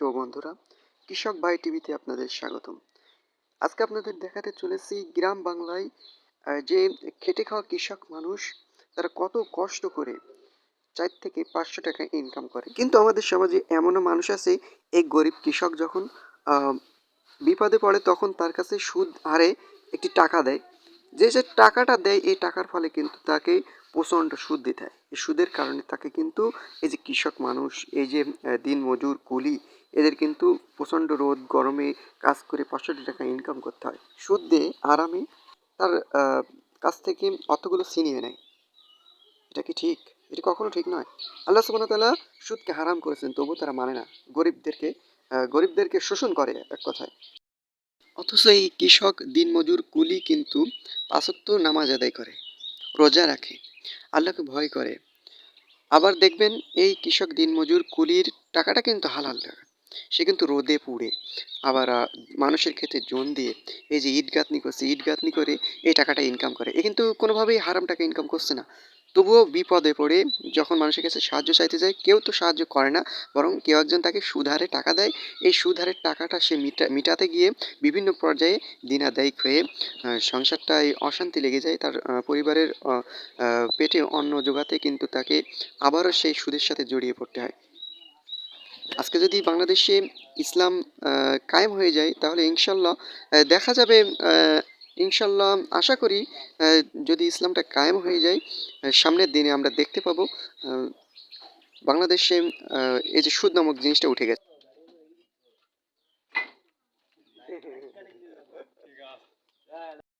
তো বন্ধুরা, কৃষক ভাই টিভিতে আপনাদের স্বাগতম। আজকে আপনাদের দেখাতে চলেছি গ্রাম বাংলায় যে খেটে খাওয়া কৃষক মানুষ, তারা কত কষ্ট করে চার থেকে পাঁচশো টাকা ইনকাম করে। কিন্তু আমাদের সমাজে এমনও মানুষ আছে, এই গরিব কৃষক যখন বিপদে পড়ে তখন তার কাছে সুদ হারে একটি টাকা দেয়। যে যে টাকাটা দেয়, এই টাকার ফলে কিন্তু তাকে প্রচণ্ড সুদ দিতে হয়। এই সুদের কারণে তাকে কিন্তু এই যে কৃষক মানুষ, এই যে দিন মজুর কুলি এদের কিন্তু প্রচণ্ড রোদ, গরমে কাজ করে পাঁচশো টাকা ইনকাম করতে হয়। সুদ আরামে তার কাছ থেকে অতগুলো ছিনিয়ে নেয় এটা কি ঠিক? এটা কখনো ঠিক নয়। আল্লাহ সুবহানাহু ওয়া তাআলা সুদকে হারাম করেছেন, তবু তারা মানে না। গরিবদেরকে গরিবদেরকে শোষণ করে এক কথায়। অথচ এই কৃষক, দিনমজুর, কুলি কিন্তু পাঁচত্ব নামাজ আদায় করে, রোজা রাখে, আল্লাহকে ভয় করে। আবার দেখবেন এই কৃষক, দিনমজুর, কুলির টাকাটা কিন্তু হালাল টাকা। সে কিন্তু রোদে পুড়ে। আবার মানুষের ক্ষেত্রে জোন দিয়ে এই যে ইট গাঁথনি করছে ইট গাঁথনি করে এই টাকাটা ইনকাম করে। এ কিন্তু কোনোভাবেই হারাম টাকা ইনকাম করছে না। তবুও বিপদে পড়ে যখন মানুষের কাছে সাহায্য চাইতে যায়, কেউ তো সাহায্য করে না, বরং কেউ একজন তাকে সুধারে টাকা দেয়। এই সুধারের টাকাটা সে মিটা, মিটাতে গিয়ে বিভিন্ন পর্যায়ে দিনাদায়িক হয়ে সংসারটায় অশান্তি লেগে যায়। তার পরিবারের পেটে অন্ন জোগাতে কিন্তু তাকে আবারও সেই সুদের সাথে জড়িয়ে পড়তে হয়। আজকে যদি বাংলাদেশে ইসলাম কায়েম হয়ে যায়, তাহলে ইনশাল্লাহ দেখা যাবে ইনশাল্লাহ আশা করি যদি ইসলামটা কায়েম হয়ে যায় সামনের দিনে আমরা দেখতে পাবো বাংলাদেশে এই যে সুদ নামক জিনিসটা উঠে গেছে।